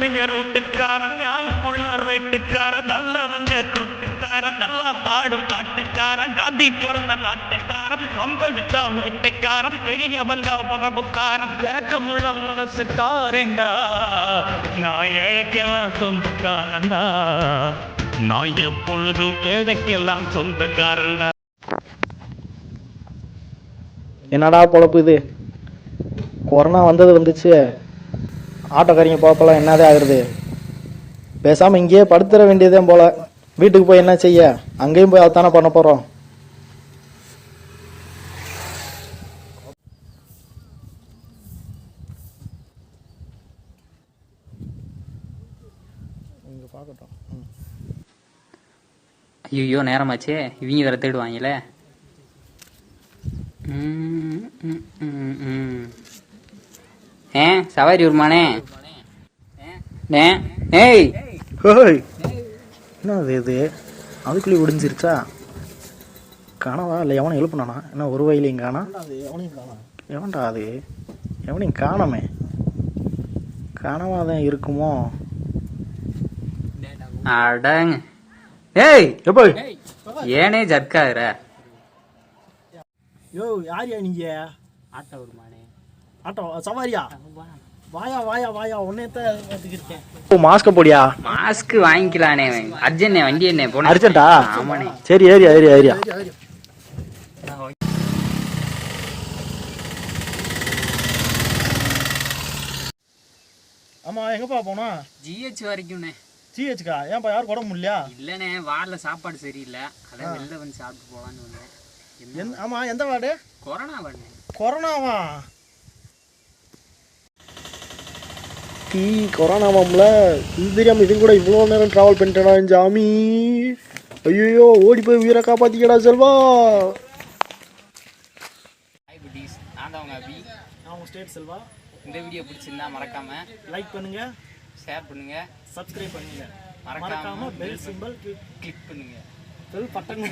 பெரிய ரூட்டுக்காரன் ஞானமுள்ளார் வீட்டுக்காரன் நல்லவங்க கூட்டுக்காரன் நல்லா பாடும் காட்டுக்காரன் காந்தி பிறந்த நாட்டுக்காரன் ரொம்ப விட்டா வீட்டுக்காரன் பெரிய பங்கா பரப்புக்காரன் வேக்கமுள்ள மனசுக்காரண்டா நான் ஏழைக்கெல்லாம் சொந்தக்காரனா நான் எப்பொழுதும் ஏழைக்கெல்லாம் சொந்தக்காரன்டா. என்னடா பொழப்பு இது? கொரோனா வந்தது வந்துச்சு. ஆட்டோக்காரிங்க போப்பெல்லாம் என்னதே ஆகுறது? பேசாமல் இங்கேயே படுத்துற வேண்டியதே போல. வீட்டுக்கு போய் என்ன செய்ய? அங்கேயும் போய் அதுதானே பண்ண போகிறோம் ஐயோ நேரமாச்சே. இவங்க வேற தேடுவாங்களே. ம், ம், ம், ம். சவாரி வருமானே ஏ ஏய் ஹோய். என்ன அது இது? அதுக்குள்ளேயே விடிஞ்சிருச்சா? கனவா? இல்லை எவனை எழுப்புனானா? என்ன ஒரு வயலையும் காணா? எவன்டா அது? எவனையும் காணமே. கனவா தான் இருக்குமோ? அடங்க ஏய் எப்போ? ஏனே ஜர்க்காகிற? யோ யாரியா நீங்க? ஆட்டோ வருமானே ஆட்டோ சவாரியா? வாயா வாயா வாயா ஓ மாஸ்க போடியா? மாஸ்க் வாங்கிக்கலானே அர்ஜென்ட் வண்டி என்ன போன அர்ஜென்ட்டா ஆமாண்ணே. சரி ஏரியா ஏரியா ஏரியா ஆமா எங்கப்பா போனா ஜிஹெச் வரைக்கும்ண்ணே. சிஹெச்கா ஏன்பா யாருக்கு உடம்பு முடியலையா இல்லைண்ணே வார்ல சாப்பாடு சரியில்லை. அதான் வெளில வந்து சாப்பிட்டு போலான்னு வந்தேன். ஆமா எந்த வார்டு? கொரோனா வார்டு கொரோனாவா? டீ கொரோனாவாம்ல இது தெரியாம இது கூட இவ்வளோ நேரம் ட்ராவல் பண்ணிட்டேனா ஜாமி. ஐயோ ஓடி போய் உயிரை காப்பாத்திக்கடா செல்வா. நான் தான் அபி. நான் ஸ்டேட் செல்வா. இந்த வீடியோ பிடிச்சிருந்தா மறக்காம லைக் பண்ணுங்க. ஷேர் பண்ணுங்க. சப்ஸ்கிரைப் பண்ணுங்க. மறக்காம மறக்காம பெல் சிம்பல் கிளிக் பண்ணுங்க. Bell button